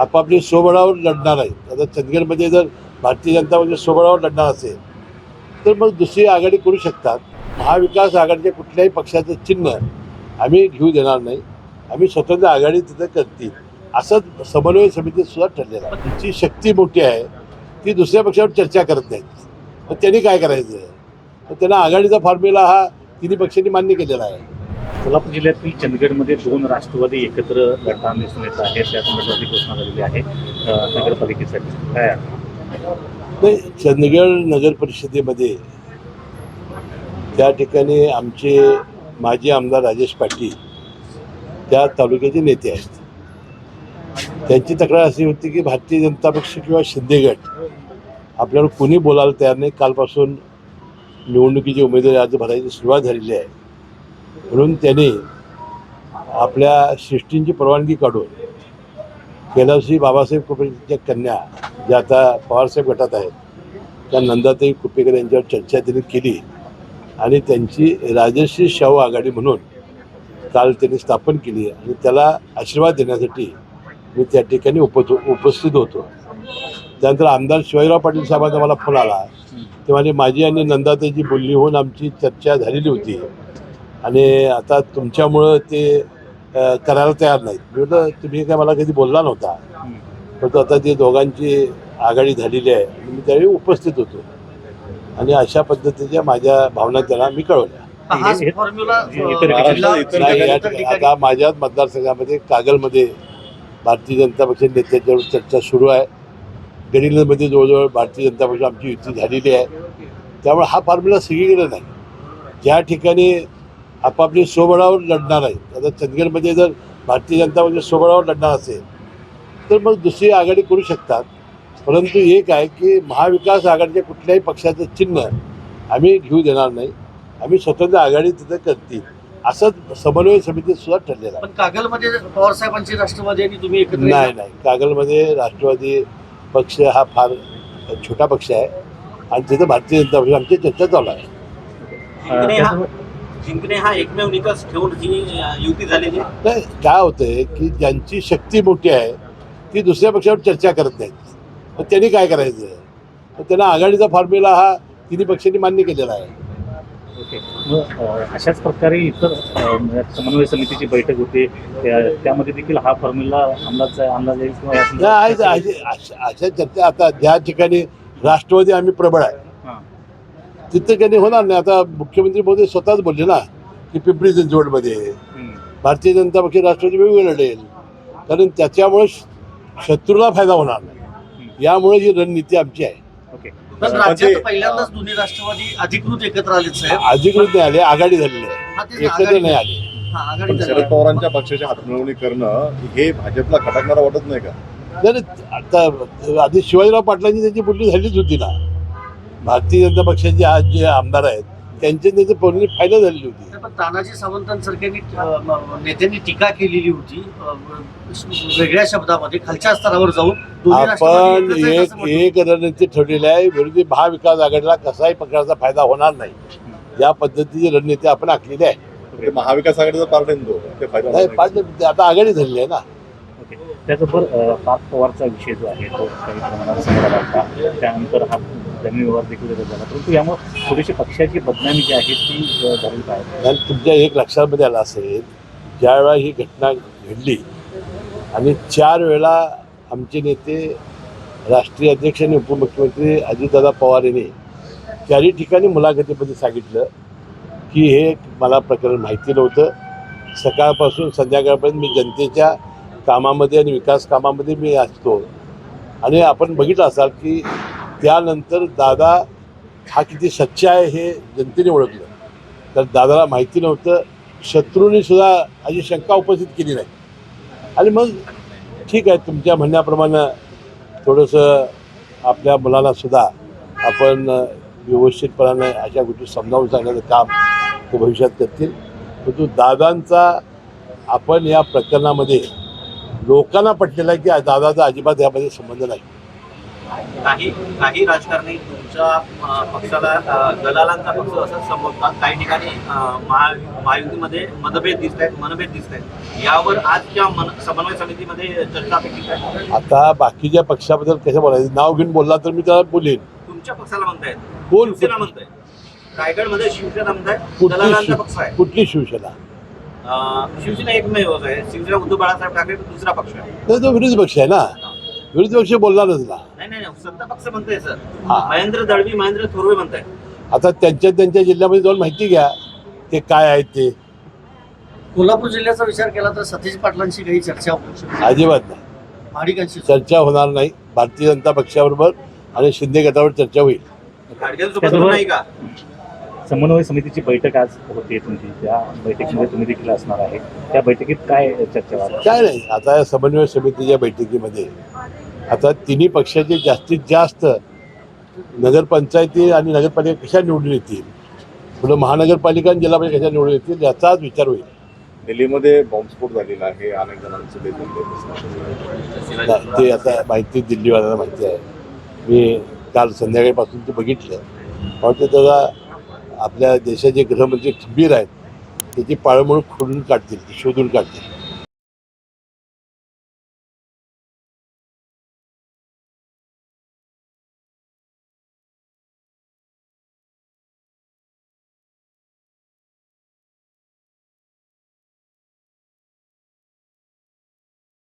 आपापली स्वबळावर लढणार आहेत आता चंदगडमध्ये जर भारतीय जनता पक्ष स्वबळावर लढणार असेल तर मग दुसरी आघाडी करू शकतात. महाविकास आघाडीच्या कुठल्याही पक्षाचं चिन्ह आम्ही घेऊ देणार नाही. आम्ही स्वतंत्र आघाडी तिथं करतील. असंच समन्वय समितीत सुद्धा ठरलेलं आहे. तिची शक्ती मोठी आहे ती दुसऱ्या पक्षावर चर्चा करत नाहीत. मग त्यांनी काय करायचं? तर त्यांना आघाडीचा फॉर्म्युला हा तिन्ही पक्षांनी मान्य केलेला आहे. कोल्हापूर जिल्ह्यातील चंदगडमध्ये दोन राष्ट्रवादी एकत्र लढताना दिसून येत आहे. त्या संदर्भातली घोषणा झालेली आहे. नगरपालिकेसाठी काय नाही चंदगड नगर परिषदेमध्ये त्या ठिकाणी आमचे माजी आमदार राजेश पाटील त्या तालुक्याचे नेते आहेत. त्यांची तक्रार अशी होती की भारतीय जनता पक्ष किंवा शिंदेगड आपल्याला कोणी बोलायला तयार नाही. कालपासून निवडणुकीची उमेदवारी अर्ज भरायची सुरुवात झालेली आहे. म्हणून त्यांनी आपल्या शिष्टींची परवानगी काढून कैलासजी बाबासाहेब कुपेच्या कन्या ज्या आता पवारसाहेब गटात आहेत त्या नंदाताई कुपेकर यांच्यावर चर्चा त्यांनी केली. आणि त्यांची राजश्री शाहू आघाडी म्हणून काल त्यांनी स्थापन केली. आणि त्याला आशीर्वाद देण्यासाठी मी त्या ठिकाणी उपत उपस्थित होतो. त्यानंतर आमदार शिवाजीराव पाटील साहेबांचा मला फोन आला. ते म्हणजे माझी आणि नंदाताईची बोलली होऊन आमची चर्चा झालेली होती. आणि आता तुमच्यामुळं ते करायला तयार नाहीत. मी म्हटलं तुम्ही काय मला कधी बोलला नव्हता. परंतु आता ते दोघांची आघाडी झालेली आहे आणि मी त्यावेळी उपस्थित होतो. आणि अशा पद्धतीच्या माझ्या भावना त्यांना मी कळवल्या. आता माझ्याच मतदारसंघामध्ये कागलमध्ये भारतीय जनता पक्ष नेत्याच्यावर चर्चा सुरू आहे. गडिंगलमध्ये जवळजवळ भारतीय जनता पक्ष आमची युती झालेली आहे. त्यामुळे हा फॉर्म्युला सगळीकडे नाही. ज्या ठिकाणी आपापली स्वबळावर लढणार आहेत आता चंदगडमध्ये जर भारतीय जनता पक्ष स्वबळावर लढणार असेल तर मग दुसरी आघाडी करू शकतात. परंतु एक आहे की महाविकास आघाडीच्या कुठल्याही पक्षाचं चिन्ह आम्ही घेऊ देणार नाही. आम्ही स्वतंत्र आघाडी तिथं करतील. असंच समन्वय समितीत सुद्धा ठरलेलं आहे. पण कागलमध्ये पवार साहेबांची राष्ट्रवादी आणि तुम्ही एकत्र नाही नाही. कागलमध्ये राष्ट्रवादी पक्ष हा फार छोटा पक्ष आहे. आणि तिथं भारतीय जनता पक्ष आमची चर्चा चालू आहे. जिंकणे हा एकमेव निकष ठेवून ही युती झालेली आहे. नाही काय होतंय की ज्यांची शक्ती मोठी आहे ती दुसऱ्या पक्षावर चर्चा करत नाहीत. मग त्यांनी काय करायचं? तर त्यांना आघाडीचा फॉर्म्युला हा तिन्ही पक्षांनी मान्य केलेला आहे. ओके. मग अ, अशाच प्रकारे इतर अ, समन्वय समितीची बैठक होते त्या- त्यामध्ये देखील हा फॉर्म्युला अंमलात आणला जाईल किंवा या नाही, आहे- संदर्भात आहे- अशा अशा चर्चा आता ज्या ठिकाणी राष्ट्रवादी आम्ही प्रबळ आहे. तिथं काही होणार नाही. आता मुख्यमंत्री मोदी स्वतःच बोलले ना की पिंपरी चिंचवडमध्ये. भारतीय जनता पक्ष राष्ट्रवादी वेगवेगळं लढेल. कारण त्याच्यामुळे शत्रूला फायदा होणार नाही. यामुळे ही रणनीती आमची आहे. ओके. पण राज्यात पहिल्यांदाच दोन्ही राष्ट्रवादी अधिकृत एकत्र नाही आले आघाडी झालेली हा, आहे एकत्र आघाडी- नाही आले. हा. शरद पवारांच्या पक्षाची हातमिळवणी करणं हे भाजपला खटकणारं वाटत नाही का? नाही नाही, आता आधी शिवाजीराव पाटलांची त्यांची बोलणी झालीच होती ना. भारतीय जनता पक्षाचे आज जे आमदार आहेत त्यांची त्यांची बोलणी फायनल झालेली होती. पण तानाजी सावंतांसारख्यांनी नेत्यांनी टीका केलेली होती वेगळ्या शब्दामध्ये खालच्या स्तरावर जाऊन आपण एक. एक रणनीती ठेवलेली आहे विरोधी महाविकास आघाडीला कसाही प्रकारचा फायदा होणार नाही. या पद्धतीची रणनीती आपण आखलेली आहे. महाविकास आघाडीचा पार्ट फायदा नाही. पाठ आता आघाडी झालेली आहे ना. त्याचबरोबर पार्थ पवारचा विषय जो आहे तो काही प्रमाणात समोर आला होता त्यानंतर हा जमीन व्यवहार देखील झाला परंतु यामुळे थोडीशी पक्षाची बदनामी जी आहे ती झाली पाहिजे आणि तुमच्या एक लक्षामध्ये आलं असेल ज्यावेळा ही घटना घडली आणि चार वेळा आमचे नेते राष्ट्रीय अध्यक्ष आणि उपमुख्यमंत्री अजितदादा पवार यांनी चारही ठिकाणी मुलाखतीमध्ये सांगितलं की हे मला प्रकरण माहिती नव्हतं. सकाळपासून संध्याकाळपर्यंत मी जनतेच्या कामामध्ये आणि विकास कामामध्ये मी असतो. आणि आपण बघितलं असाल की त्यानंतर दादा हा किती सच्चा आहे हे जनतेने ओळखलं. तर दादाला माहिती नव्हतं. शत्रूने सुद्धा अशी शंका उपस्थित केली नाही. आणि मग ठीक आहे तुमच्या म्हणण्याप्रमाणे थोडंसं आपल्या मुलांना सुद्धा आपण व्यवस्थितपणाने अशा गोष्टी समजावून सांगण्याचं काम ते भविष्यात करतील. परंतु दादांचा आपण या प्रकरणामध्ये लोकांना पटलेला आहे की दादाचा अजिबात यामध्ये संबंध नाही. काही काही राजकारणी तुमच्या पक्षाला दलालांचा पक्ष असं संबोधतात. काही ठिकाणी महायुतीमध्ये मतभेद दिसत आहेत मनभेद दिसत आहेत यावर आजच्या मन समन्वय समितीमध्ये चर्चा अपेक्षित आहे आता बाकीच्या पक्षाबद्दल कसं बोलायचं नाव घेऊन बोलला तर मी त्याला बोलेन. तुमच्या पक्षाला म्हणतायत? बोल शिवसेना म्हणताय रायगडमध्ये शिवसेना म्हणताय दलालांचा पक्ष आहे. कुठली शिवसेना? शिवसेना एकमेव आहे. शिवसेना उद्धव बाळासाहेब ठाकरे दुसरा पक्ष आहे. तो विरोधी पक्ष आहे ना. विरोधी पक्ष बोलणारच ना. नाही नाही नाही, सत्ता पक्ष म्हणताय सर. हा. महेंद्र दळवी महेंद्र थोरवे म्हणताय. आता त्यांच्या त्यांच्या जिल्ह्यामध्ये जाऊन माहिती घ्या ते काय आहेत ते. कोल्हापूर जिल्ह्याचा विचार केला तर सतीश पाटलांशी काही चर्चा होऊ शकते. अजिबात नाही. महाडिकांशी चर्चा होणार नाही. भारतीय जनता पक्षाबरोबर आणि शिंदे गटावर चर्चा होईल. गाडग्यांसोबत त्याचबरोबर- नाही का? समन्वय समितीची बैठक आज होते तुमची. त्या बैठकीमध्ये तुम्ही देखील असणार आहे. त्या बैठकीत काय चर्चा काय नाही. आता या समन्वय समितीच्या बैठकीमध्ये आता तिन्ही पक्षाचे जास्तीत जास्त नगरपंचायती आणि नगरपालिका कशा निवडून येतील? पुढं महानगरपालिका आणि जिल्हा परिषद कशा निवडून येतील याचाच विचार होईल. दिल्लीमध्ये बॉम्बस्फोट झालेला आहे. अनेक जणांचे ते आता माहिती दिल्लीवाल्यांना माहिती आहे. मी काल संध्याकाळपासून ते बघितलं. पण ते त्याचा आपल्या देशाचे गृहमंत्री खंबीर आहेत. त्याची पाळंमुळं खोडून काढतील शोधून काढतील.